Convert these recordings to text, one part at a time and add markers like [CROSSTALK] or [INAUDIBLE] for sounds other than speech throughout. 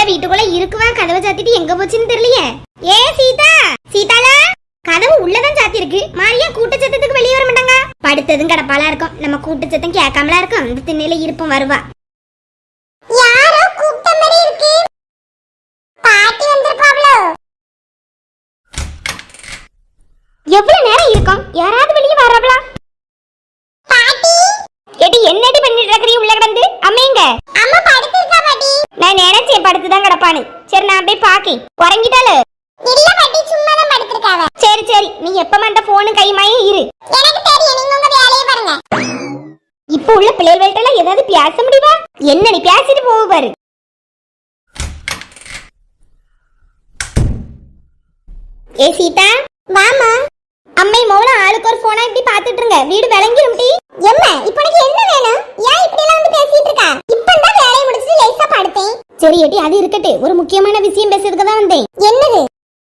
இந்த வீட்டுக்குள்ள இருக்குவா கதவை சாத்திட்டு எங்க போச்சுன்னு தெரியலையே? ஏ சீதா! சீதாலா? கதவு உள்ளதான் சாத்தி இருக்கு மாரியா கூட்டச்சத்தத்துக்கு வெளியே வர மாட்டாங்க. படுத்ததும் கடப்பாலா இருக்கும். நம்ம கூட்டச்சத்தம் கேட்காமலா இருக்கும். அந்த திண்ணையில இருப்போம் வருவா. யாரோ கூப்பிட்ட மாதிரி இருக்கு. பாட்டி வந்திருப்பாங்களோ எவ்வளவு நேரம் இருக்கும்? யாராவது வெளியே வராங்களா பாட்டி எடி என்னடி பண்ணிட்டு இருக்கறீ உள்ள கிடந்து அம்மைங்க அம்மா படுத்திருக்கா பாட்டி நான் நினைச்சேன் கிடப்பானு சரி நான் போய் பாக்கி உறங்கிட்டாளு. இல்ல பாட்டி சும்மா தான் படுத்திருக்காவ. சரி சரி. நீ எப்ப அந்த போனு கைமாயும் இரு. எனக்கு தெரியும். நீங்க உங்க வேலையை பாருங்க. இப்போ உள்ள பிள்ளைகள்ட்ட எல்லாம் ஏதாவது பேச முடியுமா? என்ன நீ பேசிட்டு போக பாரு. ஏ சீதா. வாமா அம்மை மௌனம் ஆளுக்கு ஒரு போனா இப்படி பாத்துட்டு இருங்க வீடு விளங்கிரும் டி. எம்மா இப்போ எனக்கு என்ன வேணும்? ஏன் இப்படி எல்லாம் வந்து பேசிட்டு இருக்கா? இப்பதான் வேலையை முடிச்சு லேசா படுத்தேன். சரி எட்டி அது இருக்கட்டு. ஒரு முக்கியமான விஷயம் பேசுறதுக்கு தான் வந்தேன். என்னது?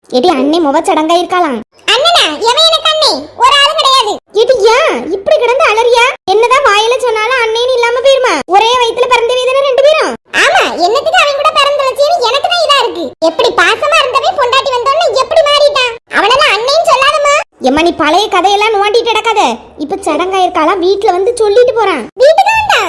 ஏடி அண்ணே முக சடங்கா இருக்கலாம் அண்ணனா எவன் எனக்கு அண்ணே ஒரு ஆளு கிடையாது ஏடி ஏன் இப்படி கிடந்து அலறியா என்னதான் வாயில சொன்னாலும் அண்ணேன்னு இல்லாம போயிருமா ஒரே வயித்துல பிறந்தவே தானே ரெண்டு பேரும் ஆமா என்னத்துக்கு அவன் கூட பிறந்த வச்சேன்னு எனக்கு தான் இதா இருக்கு எப்படி பாசமா இருந்தவன் பொண்டாட்டி வந்தோன்னு எப்படி மாறிட்டான் அவனெல்லாம் அண்ணேன்னு சொல்லாதம்மா எம்மா நீ பழைய கதையெல்லாம் நோண்டிட்டு கிடக்காத. இப்ப சடங்காயிருக்காலாம் வீட்டுல வந்து சொல்லிட்டு போறான். வீட்டுக்கு வந்தா?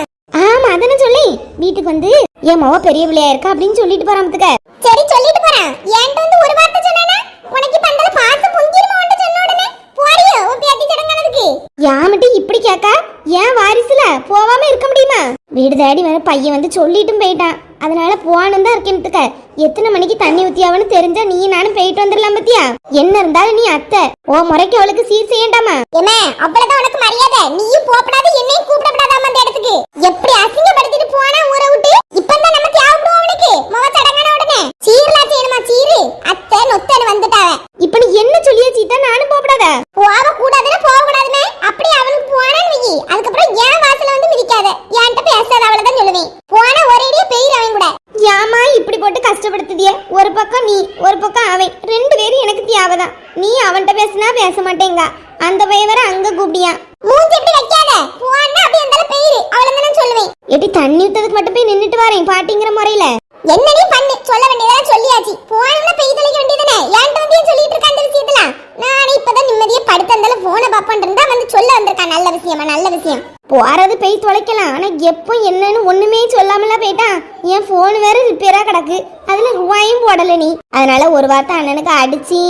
ஆமா அதானே சொல்லி? வீட்டுக்கு வந்து என் மவ பெரிய பிள்ளையா இருக்கா? அப்படின்னு சொல்லிட்டு போறாமத்துக்க சரி சொல்லிட்டு போறான். என்கிட்ட வந்து ஒரு வார்த்தை சொன்னானா உனக்கு பந்தல பார்த்து பொங்கிருமா சொன்ன உடனே? போறியோ உன் பேத்தி சடங்கானதுக்கு? யாமட்டி இப்படி கேக்கா ஏன் வாரிசுல? போகாம இருக்க முடியுமா? வீடு தேடி வர பையன் வந்து சொல்லிட்டும் போயிட்டான். அதனால போகணும் தான் இருக்கேன்ட்டுக்க எத்தனை மணிக்கு தண்ணி ஊத்தியாவன்னு தெரிஞ்சா நீ நானும் போயிட்டு வந்துடலாம் பத்தியா? என்ன இருந்தாலும் நீ அத்தை. ஓ முறைக்கு அவளுக்கு சீர் செய்யண்டாமா? என்ன? அவ்வளவுதான் உனக்கு மரியாதை. நீயும் போகப்படாது என்னையும் கூப்பிடப்படாதாம அந்த இடத்துக்கு. எப்படி அசிங்கப்படுத்திட்டு போனா ஊரை விட்டு? இப்பதான் நம்ம தேவைப்படுவோம் அவனுக்கு. முகத்தடங்கான உடனே. சீர்லாம் செய்யணுமா? சீரு அத்தை நொத்தன்னு வந்துட்டாவ இப்ப நீ என்ன சொல்லிய சீதா நானும் போகப்படாத போக கூடாதுன்னா போக கூடாதுமே அப்படி அவனுக்கு போனான்னு வை அதுக்கப்புறம் ஏன் வாசல வந்து மிதிக்காத என்கிட்ட பேசாத அவ்வளவுதான் சொல்லுவேன் போனா ஒரேடியா பெயிர் அவன் கூட ஏமா இப்படி போட்டு கஷ்டப்படுத்துதிய ஒரு பக்கம் நீ ஒரு பக்கம் அவன் ரெண்டு பேரும் எனக்கு தேவைதான் நீ அவன்கிட்ட பேசினா பேச மாட்டேங்க அந்த பையவரை அங்க கூப்பிடியா மூஞ்சி எப்படி வைக்காத போனா அப்படி அந்த பெயிர் அவ்வளவுதான் சொல்லுவேன் எப்படி தண்ணி ஊத்ததுக்கு மட்டும் போய் நின்னுட்டு வரேன் பாட்டிங்கிற முறையில என்ன நீ பண்ணு சொல்ல வேண்டியதெல்லாம் சொல்லியாச்சு போனா பெய் தெளிக்க வேண்டியதுனே ஏன்ட்ட வந்து ஏன் சொல்லிட்டு இருக்க அந்த விஷயத்துல நானே இப்பதான் நிம்மதியா படுத்து அந்த போனை பாப்பான் இருந்தா வந்து சொல்ல வந்திருக்கான் நல்ல விஷயமா நல்ல விஷயம் போறது பெய் தொலைக்கலாம். ஆனா எப்போ என்னன்னு ஒண்ணுமே சொல்லாமல போயிட்டான் என் போன் வேற ரிப்பேரா கிடக்கு. அதுல ரூபாயும் போடல நீ. அதனால ஒரு வார்த்தை அண்ணனுக்கு அடிச்சு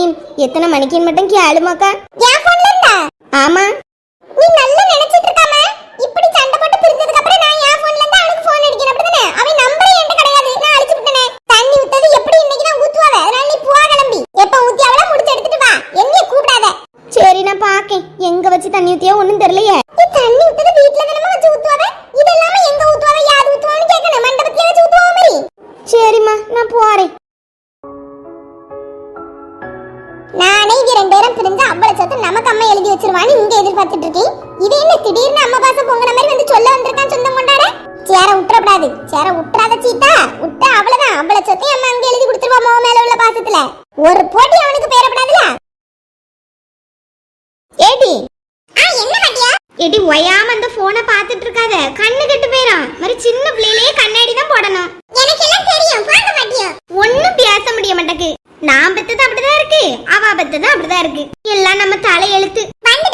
எத்தனை மணிக்குன்னு மட்டும் கேளுமாக்கா ஆமா. நீ நல்ல விட்டுறக்கூடாது சேர விட்டுறாத சீட்டா விட்டா அவ்வளவுதான். அவ்வளவு சொத்தையும் அம்மா அங்க எழுதி கொடுத்துருவா மோ மேல உள்ள பாசத்துல. ஒரு போட்டி அவனுக்கு பேரப்படாதுல ஏடி. என்ன பாட்டியா? ஏடி ஒயாம அந்த போனை பார்த்துட்டு இருக்காத. கண்ணு கெட்டு போயிரும். மாதிரி சின்ன பிள்ளையிலேயே கண்ணாடி தான் போடணும். எனக்கு எல்லாம் தெரியும். பார்க்க மாட்டியா ஒண்ணும் பேச முடிய மாட்டேக்கு நான் பெத்தது அப்படிதான் இருக்கு. அவ பெத்தது அப்படிதான் இருக்கு. எல்லாம் நம்ம தலையெழுத்து. வந்துட்டாவ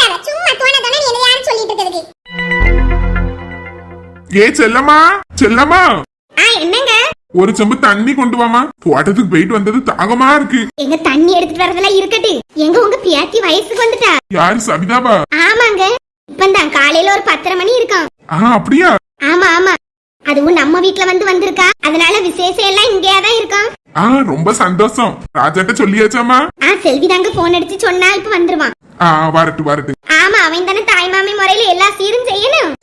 ஏ செல்லம்மா செல்லம்மா. என்னங்க? ஒரு செம்பு தண்ணி கொண்டு வாமா தோட்டத்துக்கு போயிட்டு வந்தது தாகமா இருக்கு. எங்க தண்ணி எடுத்துட்டு வரதெல்லாம் இருக்கட்டு. எங்க உங்க பியாத்தி வயசுக்கு வந்துட்டா? யாரு சபிதாபா? ஆமாங்க. இப்பந்தான் காலையில ஒரு பத்தரை மணி இருக்கும். ஆ அப்படியா? ஆமா ஆமா. அதுவும் நம்ம வீட்ல வந்து வந்திருக்கா. அதனால விசேஷம் எல்லாம் இங்கேயே தான் இருக்கும். ஆ ரொம்ப சந்தோஷம். ராஜாட்ட சொல்லியாச்சாமா ஆ செல்வி தாங்க போன் அடிச்சு சொன்னா இப்ப வந்துருவான். ஆ வரட்டு வரட்டு. ஆமா அவன் தானே தாய்மாமி முறையில எல்லா சீரும் செய்யணும்.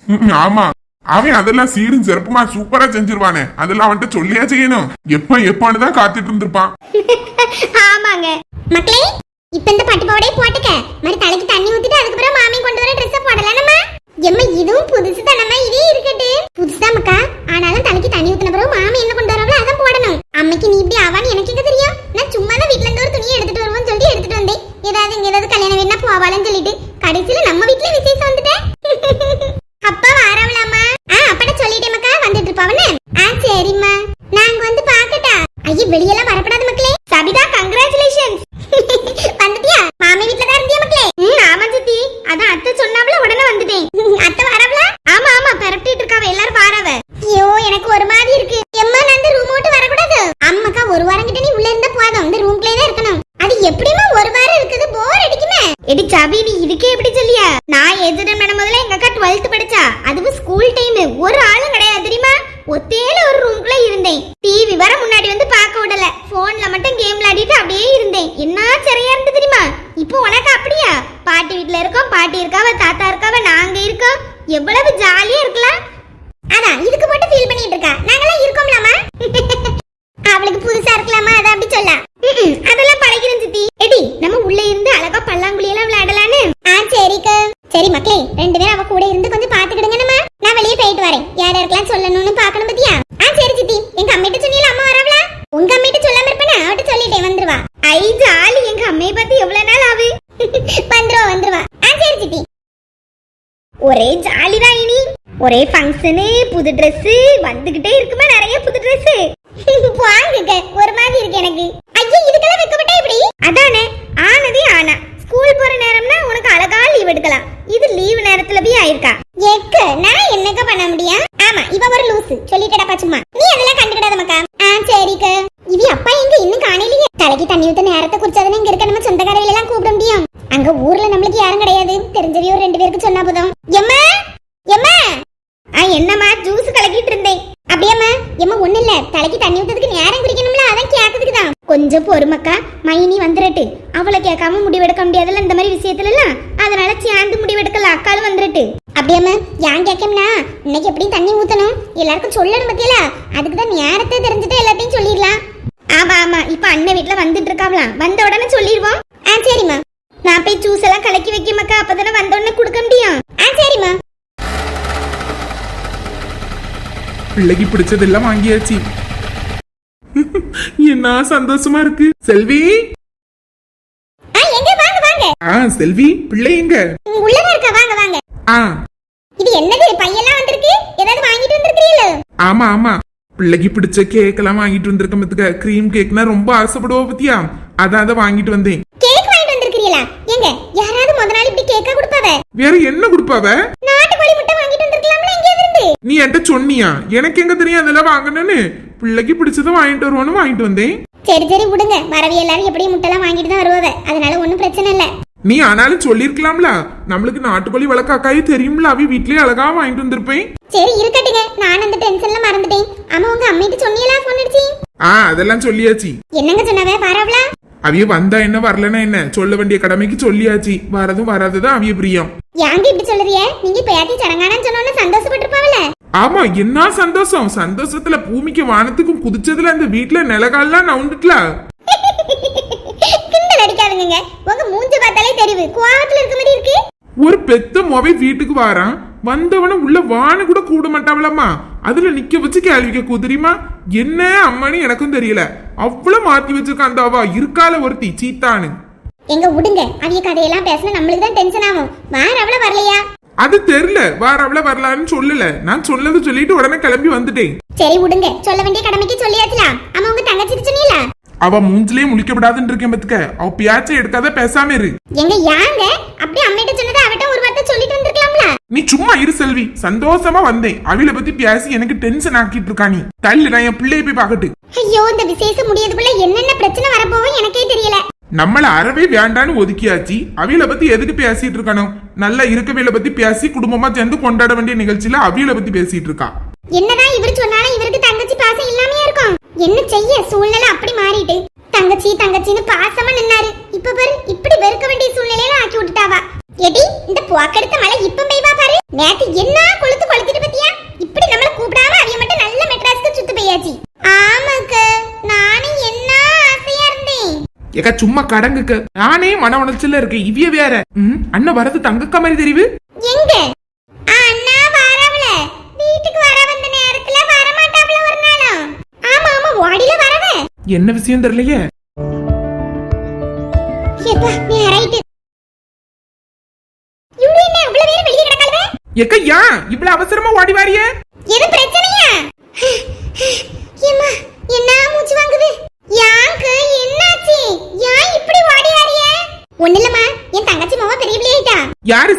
ஆமா. அவன் அதெல்லாம் சீரும் சிறப்புமா சூப்பரா செஞ்சிருவானே. அதெல்லாம் அவன்கிட்ட சொல்லியா செய்யணும். எப்ப எப்பான்னு தான் காத்துட்டு இருந்திருப்பான். [LAUGHS] ஆமாங்க. மக்களே இப்ப இந்த பட்டு பாவாடையே போட்டுக்க. மாதிரி தலைக்கு தண்ணி ஊத்திட்டு அதுக்கப்புறம் மாமி கொண்டு வர ட்ரெஸ் போடலாம்மா எம்மா இதுவும் புதுசு தானம்மா இதே இருக்கட்டு. புதுசுதான் மக்கா ஆனாலும் தலைக்கு தண்ணி ஊத்தின பிறகு மாமி என்ன கொண்டு வரவங்களோ அதான் போடணும். அம்மைக்கு நீ இப்படி ஆவான்னு எனக்கு எங்க தெரியும்? நான் சும்மா தான் வீட்ல இருந்து ஒரு துணியை எடுத்துட்டு வருவோம்னு சொல்லி எடுத்துட்டு வந்தேன். ஏதாவது இங்க ஏதாவது கல்யாணம் வேணா போவாளன்னு சொல்லிட்டு கடைசியில நம்ம வீட்டுல விசேஷம் வந்து அப்பா வரவளாமா ஆ அப்பட சொல்லிட்டேன் மக்கா வந்துட்டு இருப்பாவன்னு ஆ சரிம்மா நாங்க வந்து பாக்கட்டா வெளியெல்லாம் வரப்படாத மக்களே. சபிதா கங்க்ராச்சுலேஷன்ஸ் [LAUGHS] வந்துட்டியா? மாமி வீட்ல தான் இருந்தியா மக்களே? ம் ஆமா சித்தி. அதான் அத்தை சொன்னாவல உடனே வந்துட்டேன். [LAUGHS] அத்தை வரவல ஆமா ஆமா பரப்பிட்டு இருக்காவ எல்லாரும் வாரவ. ஐயோ எனக்கு ஒரு மாதிரி இருக்கு. எம்மா நான் இந்த ரூம் விட்டு வரக்கூடாது. அம்மாக்கா ஒரு வாரம் கிட்ட நீ உள்ள இருந்தா போதும். இந்த ரூம்குள்ளே தான் இருக்கணும். அது எப்படிமா ஒரு வாரம் இருக்குது? போர் அடிக்குமே. எடி சபி நீ இதுக்கே எப்படி சொல்லியா? நான் எதிரம் மேடம் முதல்ல எங்க அக்கா 12th படிச்சா. அதுவும் ஸ்கூல் டைம் ஒரு ஆளும் கிடையாது தெரியுமா? ஒத்தேல ஒரு ரூம்குள்ள இருந்தேன். டிவி வர முன்னாடி வந்து ஃபோனில் மட்டும் கேம் விளையாடிட்டு அப்படியே இருந்தேன். என்ன சிறையா இருந்து தெரியுமா? இப்போ உனக்கு அப்படியா? பாட்டி வீட்ல இருக்கோம் பாட்டி இருக்காவ தாத்தா இருக்காவ நாங்க இருக்கோம். எவ்வளவு ஜாலியா இருக்கலாம் அதான் இதுக்கு மட்டும் ஃபீல் பண்ணிட்டு இருக்கா? நாங்களாம் இருக்கோம்லாமா? [LAUGHS] அவளுக்கு புதுசா இருக்கலாமா? அதை அப்படி சொல்ல. அதெல்லாம் பழகிறேன் சித்தி. எடி நம்ம உள்ள இருந்து அழகா பல்லாங்குழியெல்லாம் எல்லாம் விளையாடலான்னு ஆ சரிக்கா சரி மக்களே ரெண்டு பேரும் அவ கூட இருந்து கொஞ்சம் பாத்துக்கிடுங்க நம்ம நான் வெளியே போயிட்டு வரேன் யார் யாருக்கெல்லாம் சொல்லணும்னு பாக்கணும் பத்தியா ஆ சரி சித்தி எங்க அம்மிட்ட சொன்னீல அம்மா வரவளா உங்க அம்மிட்ட சொல்லாம இருப்பேனா அவட்ட சொல்லிட்டேன் வந்துருவா ஐ ஜாலி எங்க அம்மைய பார்த்து எவ்வளவு நாள் ஆகு வந்துருவா வந்துருவா ஆ சரி சித்தி ஒரே ஜாலி தான் இனி ஒரே ஃபங்க்ஷனு புது Dress வந்துகிட்டே இருக்குமா நிறைய புது ட்ரெஸ் [LAUGHS] வாங்குங்க. ஒரு மாதிரி இருக்கு எனக்கு. ஐயோ இதுக்கெல்லாம் வைக்கப்பட்டா இப்படி அதானே ஆனதே ஆனா. ஸ்கூல் போற நேரம்னா உனக்கு அழகா லீவ் எடுக்கலாம். இது லீவ் நேரத்துல போய் ஆயிருக்கா. எக்க நான் என்னக்க பண்ண முடியும்? ஆமா இவ ஒரு லூசு. சொல்லிட்டடா சும்மா. நீ அதெல்லாம் கண்டுக்கிடாத மக்கா. ஆ சரிக்க. இவி அப்பா எங்க இன்னும் காணலையே. தலைக்கு தண்ணி ஊத்த நேரத்தை குறிச்சாதானே இங்க இருக்க நம்ம சொந்தக்காரர்கள் எல்லாம் கூப்பிட முடியும். அங்க ஊர்ல நம்மளுக்கு யாரும் கிடையாது. தெரிஞ்சவையோ ரெண்டு பேருக்கு சொன்னா போதும். எம்மா எம்மா. ஆ என்னம்மா ஜூஸ் கலக்கிட்டு இருந்தேன். ஏமா ஒண்ணு இல்ல. தலைக்கு தண்ணி ஊத்துறதுக்கு நேரம் குடிக்கணும்ல அதான் கேட்கறதுக்கு தான் கொஞ்சம் பொறுமக்கா. மைனி வந்துரட்டு. அவளை கேட்காம முடிவெடுக்க முடியாதுல்ல இந்த மாதிரி விஷயத்துல எல்லாம் அதனால சேர்ந்து முடிவெடுக்கல. அக்காலும் வந்துரட்டு. அப்படியாம ஏன் கேட்கம்னா? இன்னைக்கு எப்படி தண்ணி ஊத்தணும். எல்லாருக்கும் சொல்லணும் பத்தியல? அதுக்கு தான் நேரத்தை தெரிஞ்சுட்டு எல்லாத்தையும் சொல்லிடலாம். ஆமா ஆமா. இப்ப அண்ணன் வீட்ல வந்துட்டு இருக்காவலாம் வந்த உடனே சொல்லிடுவோம். ஆ சரிம்மா நான் போய் ஜூஸ் எல்லாம் கலக்கி வைக்கமாக்கா அப்பதானே வந்த உடனே கொடுக்க முடியும். ஆ சரிம்மா பிள்ளைக்கு பிடிச்சதெல்லாம் வாங்கியாச்சு. [LAUGHS] என்ன சந்தோஷமா இருக்கு. செல்வி? ஆ செல்வி பிள்ளை எங்க? உள்ளதா இருக்கா? வாங்க வாங்க. ஆ. இது என்னது? பையெல்லாம் வந்திருக்கு? ஏதாவது வாங்கிட்டு வந்திருக்கீங்களோ ஆமா ஆமா. பிள்ளைக்கு பிடிச்ச கேக் எல்லாம் வாங்கிட்டு வந்திருக்கேன் பத்துக்க க்ரீம் கேக்னா ரொம்ப ஆசைப்படுவா பத்தியா? அதான் அதை வாங்கிட்டு வந்தேன். கேக் வாங்கிட்டு வந்திருக்கீங்களா எங்க? யாராவது முத நாள் இப்படி கேக்கா கொடுப்பாவ? வேற என்ன கொடுப்பாவ நாட்டுக்கோழி முட்டை வாங்கிட்டு வந்திருக்கலாம்ல எங்க இருந்து நீ என்கிட்ட சொன்னியா? எனக்கு எங்க தெரியும் அதெல்லாம் வாங்கணும்னு? பிள்ளைக்கு பிடிச்சதை வாங்கிட்டு வருவோன்னு வாங்கிட்டு வந்தேன். சரி சரி விடுங்க. வரவி எல்லாரும் எப்படியும் முட்டைலாம் வாங்கிட்டு தான் வருவாவ அதனால ஒண்ணும் பிரச்சனை இல்ல. நீ ஆனாலும் சொல்லிருக்கலாம்ல. நம்மளுக்கு நாட்டுக்கோழி வளர்க்காக்காயே தெரியும்ல. அவி வீட்லயே அழகா வாங்கிட்டு வந்திருப்பேன். சரி இருக்கட்டுங்க. நான் அந்த டென்ஷன்ல மறந்துட்டேன். ஆமா உங்க அம்மிட்டு சொன்னீங்களா ஃபோன் அடிச்சு? ஆ அதெல்லாம் சொல்லியாச்சு. என்னங்க சொன்னவ? பாராவளா? அவிய வந்தா என்ன வரலன்னா என்ன? சொல்ல வேண்டிய கடமைக்கு சொல்லியாச்சு. வரதும் வராததும் அவிய பிரியம். ஏங்க இப்படி சொல்லுறிய? நீங்க பேத்தி சடங்கானு சொன்னோன்னு சந்தோஷப்பட்டிருப்பாவல ஆமா என்ன சந்தோஷம்? சந்தோஷத்துல பூமிக்கு வானத்துக்கும் குதிச்சதுல அந்த வீட்ல நிலகால்லாம் நவுண்டுட்டல. கிண்டல் அடிக்காதுங்க உங்க மூஞ்ச பார்த்தாலே தெரியுது கோவத்துல இருக்க மாதிரி இருக்கு. ஒரு பெத்த மொபைல் வீட்டுக்கு வாரான். வந்தவன உள்ள வான கூட கூட மாட்டாவலம்மா அதுல நிக்க வச்சு கேள்வி தெரியுமா? என்ன அம்மானு எனக்கும் தெரியல. அவ்வளவு மாத்தி வச்சிருக்கான் அந்த அவ. இருக்கால ஒருத்தி சீத்தானு எங்க விடுங்க. அவிய கதையெல்லாம் பேசினா நம்மளுக்கு தான் டென்ஷன் ஆகும். வார அவள வரலையா? அது தெரியல. வார அவள வரலான்னு சொல்லல. நான் சொன்னது சொல்லிட்டு உடனே கிளம்பி வந்துட்டேன். சரி விடுங்க. சொல்ல வேண்டிய கடமைக்கு சொல்லியாச்சுலாம் ஆமா உங்க தங்கச்சி சொன்னீல அவ மூஞ்சிலே முழிக்க விடாதுன்னு இருக்கேன் பத்துக்க. அவ பியாச்சை எடுக்காத பேசாம இரு. எங்க யாங்க? அப்படியே அம்மிட்ட சொன்னதை அவட்ட ஒரு வார்த்தை சொல்லிட்டு வந்திருக்கலாம்ல. நீ சும்மா இரு செல்வி. சந்தோஷமா வந்தேன். அவில பத்தி பேசி எனக்கு டென்ஷன் ஆக்கிட்டு இருக்கா நீ. தள்ளு நான் என் பிள்ளைய போய் பாக்கட்டு ஐயோ இந்த விசேஷம் முடியதுக்குள்ள என்னென்ன பிரச்சனை வரப்போவும் எனக்கே தெரியல. நம்மள அறவே வேண்டான்னு ஒதுக்கியாச்சு. அவியலை பத்தி எதுக்கு பேசிட்டு இருக்கணும்? நல்லா இருக்கவியல பத்தி பேசி குடும்பமா சேர்ந்து கொண்டாட வேண்டிய நிகழ்ச்சியில அவியலை பத்தி பேசிட்டு இருக்கா? என்னதான் இவர் சொன்னாலும் இவருக்கு தங்கச்சி பாசம் இல்லாமையா இருக்கும். என்ன செய்ய? சூழ்நிலை அப்படி மாறிட்டு. தங்கச்சி தங்கச்சின்னு பாசமா நின்னாரு. இப்ப பாரு இப்படி வெறுக்க வேண்டிய சூழ்நிலையில ஆக்கி விட்டுட்டாவா? எடி இந்த போக்கெடுத்த மழை இப்ப பெய்வா பாரு. நேத்து என்ன கொளுத்து கொளுத்திட்டு பத்தியா? ஏக்கா சும்மா கடங்குக்க. நானே மன உணர்ச்சியில இருக்கேன். இவிய வேற. ம், அண்ணன் வரது தங்கக்கா மாதிரி தெரியுது? எங்க? அண்ணா வரவல. வீட்டுக்கு வர வந்த நேரத்துல வர மாட்டாவல ஒரு நாளும். ஆமா ஆமா ஓடில வரவ. என்ன விஷயம் தெரியலையே? எப்பா நீ ரைட் வெளிய ஏக்கா ஏன்? இவ்வளவு அவசரமா ஓடி வாரியே? எது பிரச்சனையா?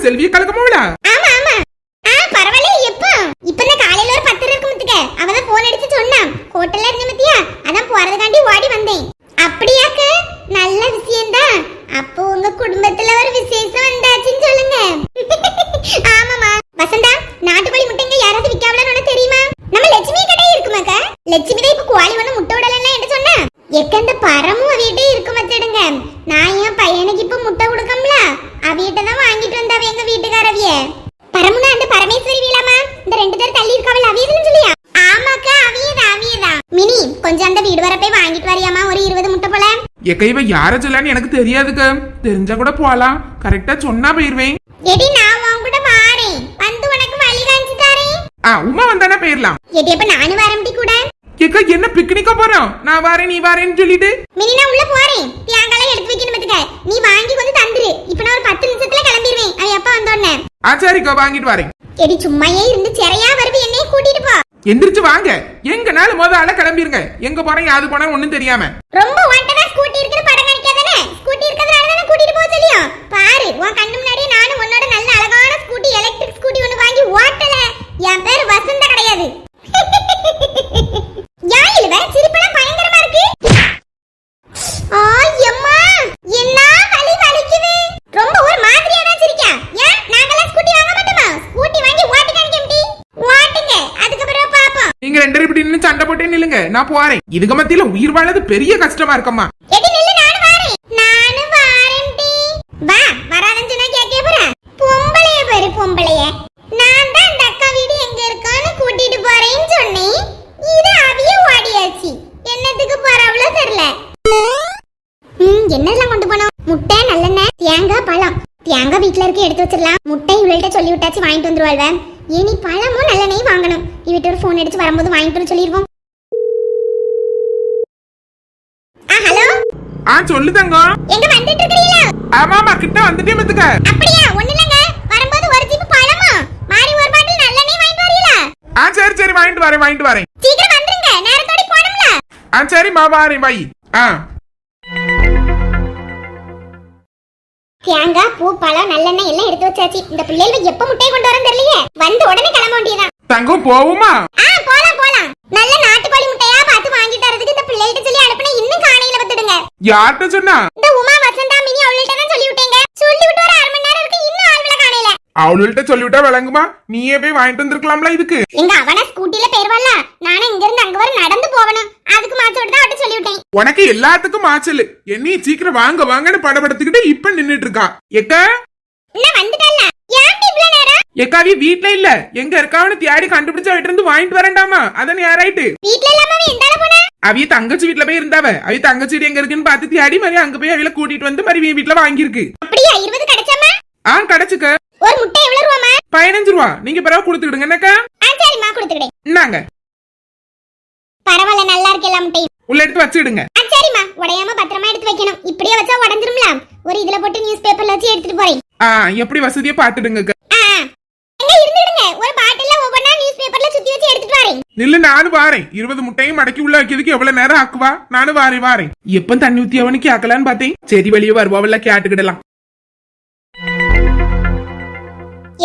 செல்விய கலக்கமாவளா எக்க இவ யார சொல்லான்னு எனக்கு தெரியாதுக்க. தெரிஞ்சா கூட போலாம். கரெக்டா சொன்னா போயிருவேன். எடி நான் உன் கூட வாரேன். வந்து உனக்கு வழி காமிச்சு தாரேன். ஆ உமா வந்தானா போயிடலாம் எடி அப்ப நானும் வரமுடி கூட? எக்க என்ன பிக்னிக்கா போறோம்? நான் வரேன் நீ வரேன்னு சொல்லிட்டு. மினி நான் உள்ள போறேன். தேங்காய் எடுத்து வைக்கணும் பத்துக்க. நீ வாங்கி கொஞ்சம் தந்துரு. இப்ப நான் ஒரு பத்து நிமிஷத்துல கிளம்பிடுவேன் அவன் எப்ப வந்தோடனே ஆ சரிக்கா வாங்கிட்டு வரேன். எடி சும்மாயே இருந்து சிறையா வருவி என்னைய கூட்டிட்டு போ. எந்திரிச்சு வாங்க. எங்கனால முத ஆள கிளம்பிருங்க. எங்க போறேன் யாது போனா ஒண்ணும் தெரியாம. ரொம்ப ஒன்ட்டதா ஸ்கூட்டி இருக்கிற படம் காணிக்காதானே ஸ்கூட்டி இருக்கிறதுனால தானே கூட்டிட்டு போக சொல்லியும்? பாரு உன் கண்ணு முன்னாடியே நானும் உன்னோட நல்ல அழகான ஸ்கூட்டி எலக்ட்ரிக் ஸ்கூட்டி ஒன்னு வாங்கி ஓட்டல என் பேர் வசந்த கிடையாது யா இழுவ சிரிப்பெல்லாம் பயங்கரமா இருக்கு ஆய் அம்மா என்ன வலி வலிக்குது ரொம்ப ஒரு மாதிரியா தான் சிரிக்கா ஏன் நாங்கெல்லாம் ஸ்கூட்டி வாங்க மாட்டோமா ஸ்கூட்டி வாங்கி ஓட்டி காணிக்கம்டி ஓட்டுங்க அதுக்கப்புறம் பாப்போம் நீங்க ரெண்டு பேரும் இப்படி நின்னு சண்டை போட்டே நில்லுங்க நான் போறேன் இதுக்கு மத்தியில உயிர் வாழது பெரிய கஷ்டமா இருக்கம்மா எடி நில்லு நானும் வாரேன் நானும் வாரேன் டி வா வராதன்னு சொன்னா கேட்கே போறேன் பொம்பளைய பாரு பொம்பளைய நான் தான் அந்த அக்கா வீடு எங்க இருக்கான்னு கூட்டிட்டு போறேன்னு சொன்னேன் இது அவிய ஓடியாச்சு என்னத்துக்கு போறவளோ தெரியல ம் என்னெல்லாம் கொண்டு போனோம் முட்டை நல்லெண்ணெய் தேங்காய் பழம் தேங்காய் வீட்ல இருக்க எடுத்து வச்சிடலாம் முட்டை இவள்கிட்ட சொல்லி விட்டாச்சு வாங்கிட்டு வந்துருவாள்வ இனி பழமும் நல்லெண்ணெயும் வாங்கணும் இவட்ட ஒரு ஃபோன் அடிச்சு வரும்போது வாங்கிட்டு வர சொல்லிடுவோம் ஆ ஹலோ ஆ சொல்லு தங்கம். எங்க வந்துட்டு இருக்கீங்களா ஆமா ஆமா கிட்ட வந்துட்டே மத்துக்க அப்படியா? ஒண்ணு இல்லங்க. வரும்போது ஒரு ஜிப் பழமா? மாறி ஒரு பாட்டில் நல்லெண்ணெய் வாங்கிட்டு வரீங்களா? ஆ சரி சரி வாங்கிட்டு வரேன் வாங்கிட்டு வரேன். சீக்கிரம் வந்துருங்க. நேரத்தோட போணும்ல ஆ சரிம்மா வாரேன் வை. ஆ. தேங்காய் பூ பழம் நல்லெண்ணெய் எல்லாம் எடுத்து வச்சாச்சு. இந்த பிள்ளைகள் எப்ப முட்டையை கொண்டு வரேன்னு தெரியலையே. வந்து உடனே கிளம்ப வேண்டியதான் தங்கம் போவுமா? ஆ போலாம் போலாம். நல்ல நாட்டுக்கோழி முட்டையா பார்த்து வாங்கிட்டு வரதுக்கு இந்த பிள்ளைகிட்ட சொல்லி அனுப்புன இன்னும் காணையில பத்துடுங்க யார்கிட்ட சொன்னா? இந்த உமா வசந்தா மினி அவள்கிட்ட தான் சொல்லி விட்டேங்க சொல்லி விட்டு ஒரு அரை மணி நேரம் இருக்கு இன்னும் ஆள்வில காணையில அவள்கிட்ட சொல்லிவிட்டா விளங்குமா? நீயே போய் வாங்கிட்டு வந்திருக்கலாம்ல இதுக்கு. எங்க அவன ஸ்கூட்டில போயிருவாள்ல நானும் இங்க இருந்து அங்க வர நடந்து போகணும் அதுக்கு மாச்சோட தான் அவட்ட சொல்லி விட்டேன் உனக்கு எல்லாத்துக்கும் மாச்சல். என்னைய சீக்கிரம் வாங்க வாங்கன்னு படபடுத்துக்கிட்டு இப்ப நின்னுட்டு இருக்கா எக்கா என்ன வந்துட்டல்ல ஏன்டி இவ்ளோ நேரம்? எக்காவி வீட்ல இல்ல. எங்க இருக்காவன்னு தேடி கண்டுபிடிச்சு அவட்ட இருந்து வாங்கிட்டு வரேன்டாமா? அதான் யாராயிட்டு? வீட்ல இல்லாம அவிய தங்கச்சி வீட்ல போய் இருந்தாவ? அவிய தங்கச்சி வீடு எங்க இருக்குன்னு பார்த்து தேடி மாதிரி அங்க போய் அவில கூட்டிட்டு வந்து மாதிரி இவன் வீட்ல வாங்கியிருக்கு. அப்படியா? இருபது கிடைச்சாமா ஆ கிடைச்சுக்க. ஒரு முட்டை எவ்வளவு ரூபாமா பதினஞ்சு ரூபா. நீங்க பிறகு கொடுத்துக்கிடுங்க என்னக்கா? சரிம்மா கொடுத்துக்கிடேன் இந்தாங்க. பரவாயில்ல நல்லா இருக்கு எல்லா முட்டையும். உள்ள எடுத்து வச்சிடுங்க ஆ சரிம்மா. உடையாம பத்திரமா எடுத்து வைக்கணும். இப்படியே வச்சா உடஞ்சிரும்ல? ஒரு இதுல போட்டு நியூஸ் பேப்பர்ல வச்சு எடுத்துட்டு போறேன். ஆ எப்படி வசதியா பாத்துடுங்க இருந்துடுங்க ஒரு பாட்டில்ல ஒவ்வொன்னா நியூஸ் பேப்பர்ல சுத்தி வச்சு எடுத்துட்டு வரேன் நில்லு நானும் வாரேன். இருபது முட்டையும் மடக்கி உள்ள வைக்கிறதுக்கு எவ்வளவு நேரம் ஆக்குவா? நானும் வாரேன் வாரேன் எப்ப தண்ணி ஊத்தி அவனுக்கு கேட்கலான்னு பார்த்தேன். சரி வெளியே வருவாவில்ல கேட்டுக்கிடலாம்.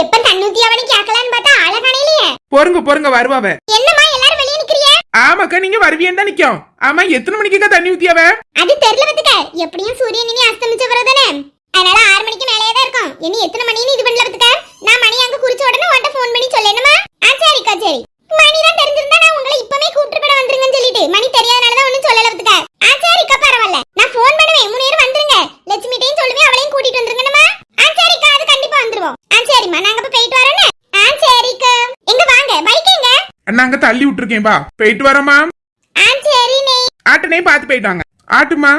எப்ப தண்ணூத்தி அவனி கேட்கலான்னு பார்த்தா அழகானையிலேயே பொறுங்க பொறுங்க வருவாவ என்னம்மா எல்லாரும் வெளியே நிக்கிறிய? ஆமாக்கா நீங்க வருவியன்னு தான் நிக்கும். ஆமா எத்தனை மணிக்குக்கா தண்ணி ஊத்தியாவ அது தெரியல பத்துக்க எப்படியும் சூரியன் இனி அஸ்தமிச்ச பிறகுதானே. அதனால ஆறு மணிக்கு மேலேயே தான் இருக்கும். இனி எத்தனை மணின்னு இது பண்ணல பத்துக்க நான் மணி அங்க குறிச்ச உடனே உன்ட்ட ஃபோன் பண்ணி சொல்லணுமா ஆ சரிக்கா சரி மணி தான் தெரிஞ்சிருந்தா நான் உங்களை இப்பவே கூப்பிட்டு கூட வந்துருங்கன்னு சொல்லிட்டு மணி தெரியாதனால தான் ஒண்ணும் சொல்லல பத்துக்க ஆ சரிக்கா பரவாயில்ல நான் ஃபோன் பண்ணுவேன் மூணு நேரம் வந்துருங்க லட்சுமிட்டையும் சொல்லுவேன் அவளையும் கூட்டிட்டு வந்துருங்கணுமா ஆ சரிக்கா அது கண்டிப்பா வந்துருவோம் ஆ சரிம்மா நாங்க இப்ப போயிட்டு வரோன்னு ஆ சரிக்கா எங்க வாங்க பைக் எங்க அண்ணா அங்க தள்ளி விட்டுருக்கேன் பா போயிட்டு வரமா ஆ சரிண்ணே ஆட்டனே பார்த்து போயிட்டாங்க ஆட்டுமா?